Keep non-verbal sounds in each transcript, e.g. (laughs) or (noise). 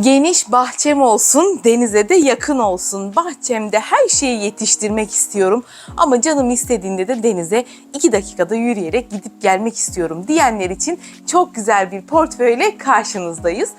Geniş bahçem olsun, denize de yakın olsun. Bahçemde her şeyi yetiştirmek istiyorum. Ama canım istediğinde de denize 2 dakikada yürüyerek gidip gelmek istiyorum diyenler için çok güzel bir portföyle karşınızdayız.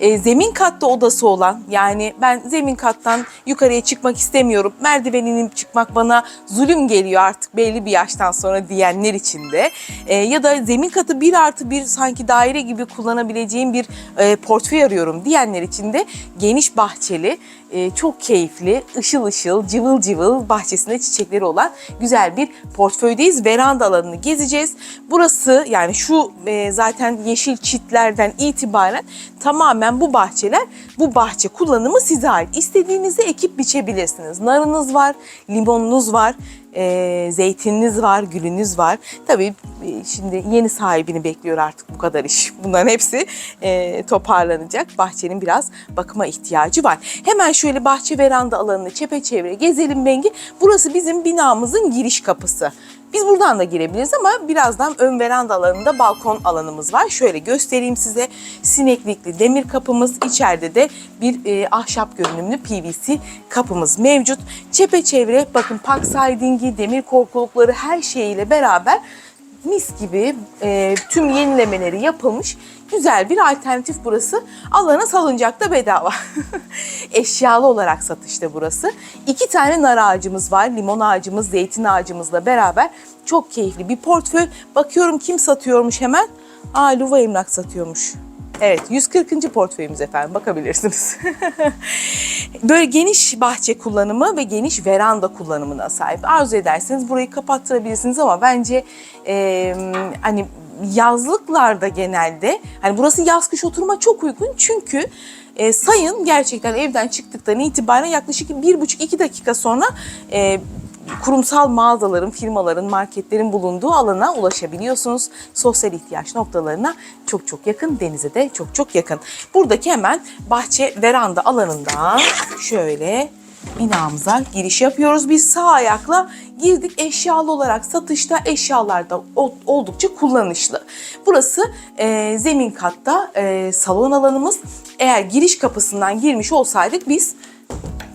E, zemin katta odası olan yani ben zemin kattan yukarıya çıkmak istemiyorum. Merdivenini çıkmak bana zulüm geliyor artık belli bir yaştan sonra diyenler için de. E, ya da zemin katı bir artı bir sanki daire gibi kullanabileceğim bir e, portföy arıyorum diyenler için de geniş bahçeli, e, çok keyifli, ışıl ışıl, cıvıl cıvıl bahçesinde çiçekleri olan güzel bir portföydeyiz. Veranda alanını gezeceğiz. Burası yani şu e, zaten yeşil çitlerden itibaren tamamen bu bahçeler, bu bahçe kullanımı size ait. İstediğinizi ekip biçebilirsiniz. Narınız var, limonunuz var, e, zeytininiz var, gülünüz var. Tabii e, şimdi yeni sahibini bekliyor artık bu kadar iş. (laughs) Bunların hepsi e, toparlanacak. Bahçenin biraz bakıma ihtiyacı var. Hemen şöyle bahçe veranda alanını çepeçevre gezelim Bengi. Burası bizim binamızın giriş kapısı. Biz buradan da girebiliriz ama birazdan ön veranda alanında balkon alanımız var. Şöyle göstereyim size. Sineklikli demir kapımız, içeride de bir e, ahşap görünümlü PVC kapımız mevcut. Çepeçevre bakın park siding'i, demir korkulukları her şeyiyle beraber mis gibi e, tüm yenilemeleri yapılmış güzel bir alternatif burası. Alana salıncak da bedava. (laughs) Eşyalı olarak satışta burası. İki tane nar ağacımız var. Limon ağacımız, zeytin ağacımızla beraber çok keyifli bir portföy. Bakıyorum kim satıyormuş hemen. Aa Luva Emlak satıyormuş. Evet 140. portföyümüz efendim bakabilirsiniz. (laughs) Böyle geniş bahçe kullanımı ve geniş veranda kullanımına sahip. Arzu ederseniz burayı kapattırabilirsiniz ama bence e, hani yazlıklarda genelde hani burası yaz kış oturuma çok uygun çünkü e, sayın gerçekten evden çıktıktan itibaren yaklaşık bir buçuk iki dakika sonra e, kurumsal mağazaların, firmaların, marketlerin bulunduğu alana ulaşabiliyorsunuz. Sosyal ihtiyaç noktalarına çok çok yakın, denize de çok çok yakın. Buradaki hemen bahçe veranda alanından şöyle binamıza giriş yapıyoruz. Biz sağ ayakla girdik eşyalı olarak satışta eşyalarda oldukça kullanışlı. Burası e, zemin katta e, salon alanımız. Eğer giriş kapısından girmiş olsaydık biz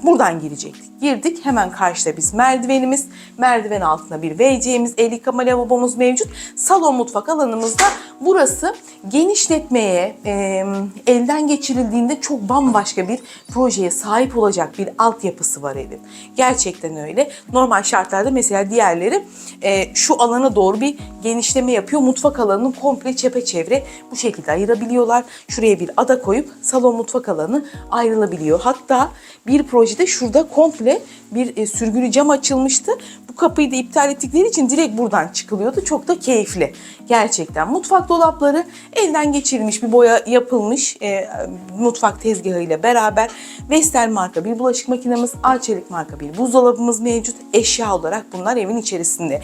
Buradan girecektik. Girdik hemen karşıda biz merdivenimiz. Merdiven altında bir WC'miz, el yıkama lavabomuz mevcut. Salon mutfak alanımızda burası genişletmeye, e, elden geçirildiğinde çok bambaşka bir projeye sahip olacak bir altyapısı var evin. Gerçekten öyle. Normal şartlarda mesela diğerleri e, şu alana doğru bir genişleme yapıyor. Mutfak alanını komple çepeçevre bu şekilde ayırabiliyorlar. Şuraya bir ada koyup salon mutfak alanı ayrılabiliyor. Hatta bir projede şurada komple bir e, sürgülü cam açılmıştı. Bu kapıyı da iptal ettikleri için direkt buradan çıkılıyordu. Çok da keyifli. Gerçekten mutfak dolapları elden geçirilmiş bir boya yapılmış e, mutfak tezgahıyla beraber Vestel marka bir bulaşık makinemiz, Arçelik marka bir buzdolabımız mevcut. Eşya olarak bunlar evin içerisinde.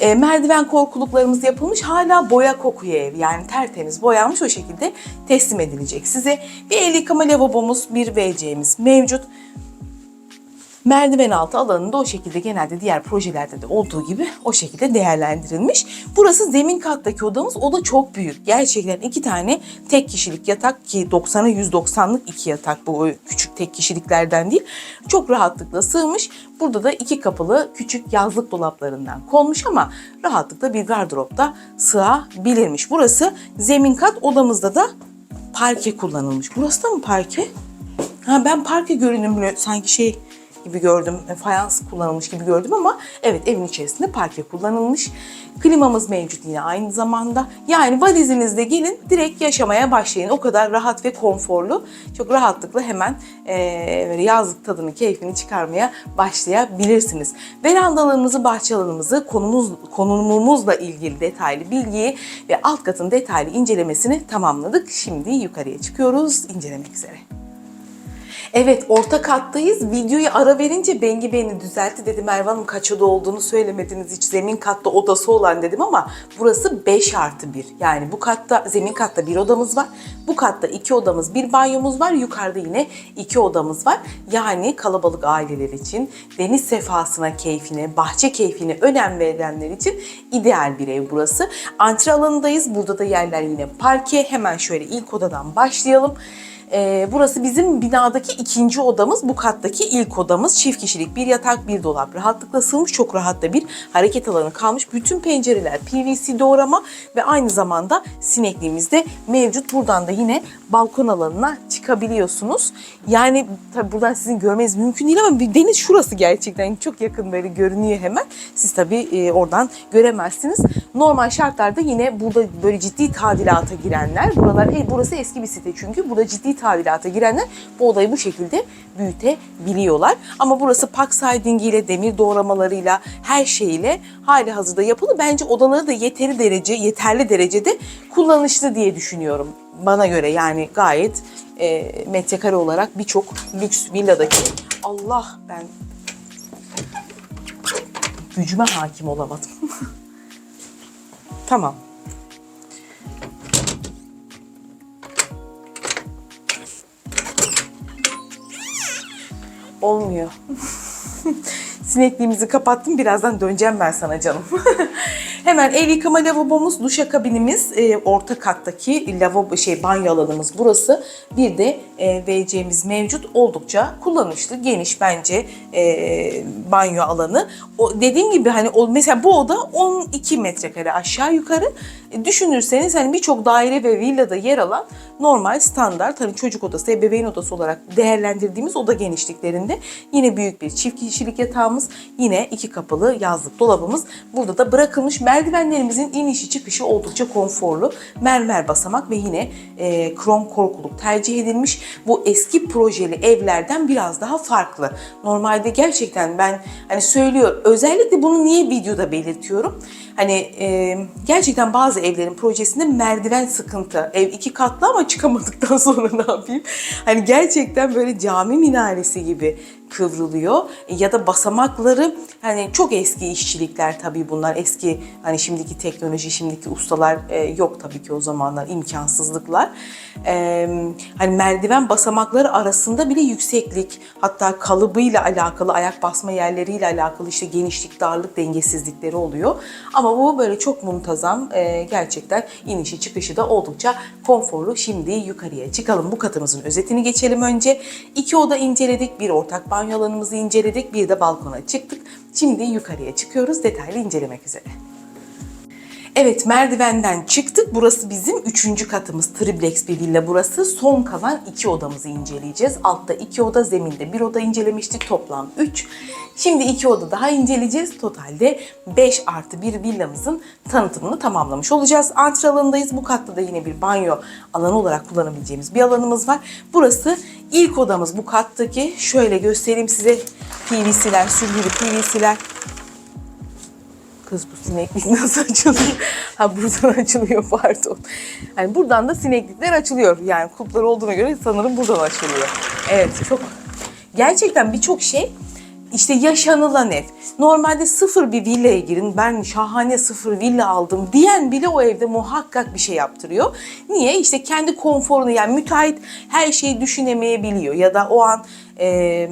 E, merdiven korkuluklarımız yapılmış. Hala boya kokuyor ev. Yani tertemiz boyanmış o şekilde teslim edilecek size. Bir el yıkama lavabomuz, bir WC'miz mevcut. Merdiven altı alanında o şekilde genelde diğer projelerde de olduğu gibi o şekilde değerlendirilmiş. Burası zemin kattaki odamız. O da çok büyük. Gerçekten iki tane tek kişilik yatak ki 90'a 190'lık iki yatak bu küçük tek kişiliklerden değil. Çok rahatlıkla sığmış. Burada da iki kapılı küçük yazlık dolaplarından konmuş ama rahatlıkla bir gardıropta sığabilirmiş. Burası zemin kat odamızda da parke kullanılmış. Burası da mı parke? Ha ben parke görünümlü sanki şey gibi gördüm. e, Fayans kullanılmış gibi gördüm ama evet evin içerisinde parke kullanılmış. Klimamız mevcut yine aynı zamanda. Yani valizinizle gelin direkt yaşamaya başlayın. O kadar rahat ve konforlu. Çok rahatlıkla hemen e, yazlık tadını, keyfini çıkarmaya başlayabilirsiniz. Verandalarımızı, bahçe alanımızı, konumuz, konumumuzla ilgili detaylı bilgiyi ve alt katın detaylı incelemesini tamamladık. Şimdi yukarıya çıkıyoruz incelemek üzere. Evet orta kattayız. Videoyu ara verince Bengi beni düzeltti dedi. Merve Hanım kaç oda olduğunu söylemediniz. Hiç zemin katta odası olan dedim ama burası 5 artı 1. Yani bu katta zemin katta bir odamız var. Bu katta iki odamız bir banyomuz var. Yukarıda yine iki odamız var. Yani kalabalık aileler için deniz sefasına keyfine, bahçe keyfine önem verenler için ideal bir ev burası. Antre alanındayız. Burada da yerler yine parke. Hemen şöyle ilk odadan başlayalım. Ee, burası bizim binadaki ikinci odamız. Bu kattaki ilk odamız. Çift kişilik bir yatak, bir dolap. Rahatlıkla sığmış. Çok rahat da bir hareket alanı kalmış. Bütün pencereler PVC doğrama ve aynı zamanda sinekliğimiz de mevcut. Buradan da yine balkon alanına çıkabiliyorsunuz. Yani tabii buradan sizin görmeniz mümkün değil ama bir deniz şurası gerçekten çok yakın böyle görünüyor hemen. Siz tabii e, oradan göremezsiniz. Normal şartlarda yine burada böyle ciddi tadilata girenler, buralar e, burası eski bir site çünkü burada ciddi tadilata girenler bu odayı bu şekilde büyütebiliyorlar. Ama burası park sidingiyle, demir doğramalarıyla, her şeyle hali hazırda yapılı. Bence odaları da yeteri derece, yeterli derecede kullanışlı diye düşünüyorum. Bana göre yani gayet e, metrekare olarak birçok lüks villadaki Allah ben gücüme hakim olamadım. (laughs) tamam. Olmuyor. (laughs) Sinekliğimizi kapattım. Birazdan döneceğim ben sana canım. (laughs) Hemen el yıkama lavabomuz, duşakabinimiz, e, orta kattaki lavabo şey banyo alanımız burası. Bir de e, mevcut. Oldukça kullanışlı, geniş bence e, banyo alanı. O, dediğim gibi hani o, mesela bu oda 12 metrekare aşağı yukarı. E, düşünürseniz hani birçok daire ve villada yer alan normal standart hani çocuk odası, ebeveyn odası olarak değerlendirdiğimiz oda genişliklerinde yine büyük bir çift kişilik yatağımız, yine iki kapılı yazlık dolabımız burada da bırakılmış. Merdivenlerimizin inişi çıkışı oldukça konforlu. Mermer basamak ve yine e, krom korkuluk tercih edilmiş. Bu eski projeli evlerden biraz daha farklı. Normalde gerçekten ben hani söylüyor özellikle bunu niye videoda belirtiyorum? Hani e, gerçekten bazı evlerin projesinde merdiven sıkıntı. Ev iki katlı ama çıkamadıktan (laughs) sonra ne yapayım? Hani gerçekten böyle cami minaresi gibi kıvrılıyor ya da basamakları hani çok eski işçilikler tabii bunlar eski hani şimdiki teknoloji şimdiki ustalar e, yok tabii ki o zamanlar imkansızlıklar E, hani merdiven basamakları arasında bile yükseklik hatta kalıbıyla alakalı ayak basma yerleriyle alakalı işte genişlik darlık dengesizlikleri oluyor ama bu böyle çok muntazam e, gerçekten inişi çıkışı da oldukça konforlu şimdi yukarıya çıkalım bu katımızın özetini geçelim önce iki oda inceledik bir ortak banyo alanımızı inceledik. Bir de balkona çıktık. Şimdi yukarıya çıkıyoruz detaylı incelemek üzere. Evet merdivenden çıktık. Burası bizim üçüncü katımız. Triplex bir villa burası. Son kalan iki odamızı inceleyeceğiz. Altta iki oda, zeminde bir oda incelemiştik. Toplam üç. Şimdi iki oda daha inceleyeceğiz. Totalde 5 artı bir villamızın tanıtımını tamamlamış olacağız. Antre alanındayız. Bu katta da yine bir banyo alanı olarak kullanabileceğimiz bir alanımız var. Burası ilk odamız bu kattaki. Şöyle göstereyim size. PVC'ler, sürgülü PVC'ler. Kız bu sineklik nasıl açılıyor? Ha buradan açılıyor pardon. Yani buradan da sineklikler açılıyor. Yani kulplar olduğuna göre sanırım buradan açılıyor. Evet çok gerçekten birçok şey işte yaşanılan ev. Normalde sıfır bir villaya girin ben şahane sıfır villa aldım diyen bile o evde muhakkak bir şey yaptırıyor. Niye? İşte kendi konforunu yani müteahhit her şeyi düşünemeyebiliyor ya da o an eee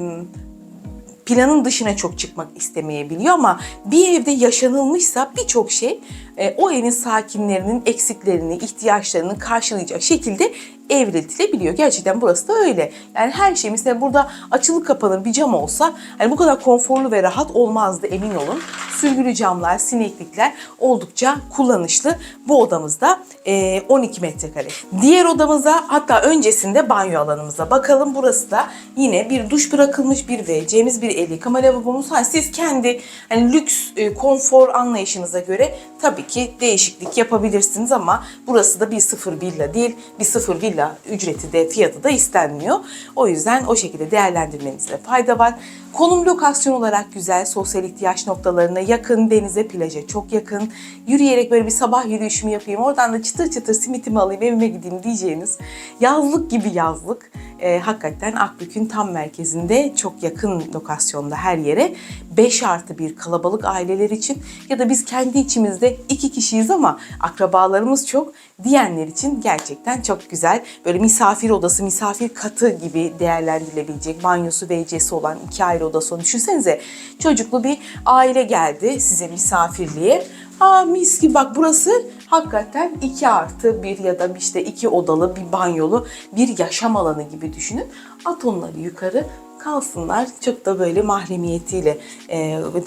planın dışına çok çıkmak istemeyebiliyor ama bir evde yaşanılmışsa birçok şey e, o evin sakinlerinin eksiklerini, ihtiyaçlarını karşılayacak şekilde evretilebiliyor. Gerçekten burası da öyle. Yani her şey mesela burada açılı kapalı bir cam olsa hani bu kadar konforlu ve rahat olmazdı emin olun. Sürgülü camlar, sineklikler oldukça kullanışlı. Bu odamızda e, 12 metrekare. Diğer odamıza hatta öncesinde banyo alanımıza bakalım. Burası da yine bir duş bırakılmış bir WC'miz, bir el yıkama lavabomuz. Hani siz kendi hani lüks, e, konfor anlayışınıza göre tabii ki değişiklik yapabilirsiniz ama burası da bir sıfır villa değil, bir sıfır villa ücreti de fiyatı da istenmiyor. O yüzden o şekilde değerlendirmenizde fayda var. Konum lokasyon olarak güzel, sosyal ihtiyaç noktalarına yakın, denize, plaja çok yakın. Yürüyerek böyle bir sabah yürüyüşümü yapayım, oradan da çıtır çıtır simitimi alayım, evime gideyim diyeceğiniz yazlık gibi yazlık. E, hakikaten Akbük'ün tam merkezinde çok yakın lokasyonda her yere 5 artı bir kalabalık aileler için ya da biz kendi içimizde iki kişiyiz ama akrabalarımız çok diyenler için gerçekten çok güzel. Böyle misafir odası, misafir katı gibi değerlendirilebilecek banyosu WC'si olan iki ayrı odası. Düşünsenize çocuklu bir aile geldi size misafirliğe. Aa mis gibi bak burası Hakikaten 2 artı bir ya da işte iki odalı bir banyolu bir yaşam alanı gibi düşünün. At onları yukarı kalsınlar. Çok da böyle mahremiyetiyle e,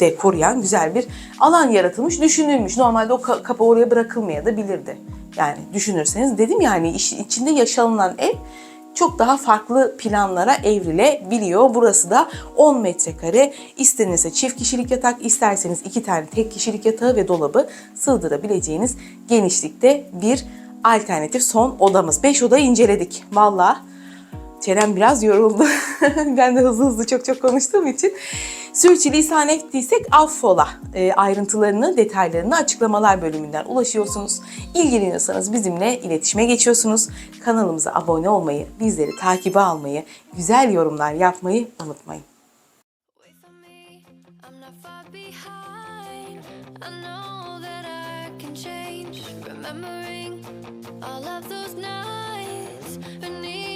de koruyan güzel bir alan yaratılmış, düşünülmüş. Normalde o ka- kapı oraya bırakılmaya da bilirdi. Yani düşünürseniz dedim ya hani iş, içinde yaşanılan ev çok daha farklı planlara evrilebiliyor. Burası da 10 metrekare. İstenirse çift kişilik yatak, isterseniz iki tane tek kişilik yatağı ve dolabı sığdırabileceğiniz genişlikte bir alternatif son odamız. 5 odayı inceledik. Valla Çenem biraz yoruldu. (laughs) ben de hızlı hızlı çok çok konuştuğum için. Sürçülisan ettiysek affola. E, ayrıntılarını, detaylarını açıklamalar bölümünden ulaşıyorsunuz. İlgileniyorsanız bizimle iletişime geçiyorsunuz. Kanalımıza abone olmayı, bizleri takibe almayı, güzel yorumlar yapmayı unutmayın. Remembering all of those nights beneath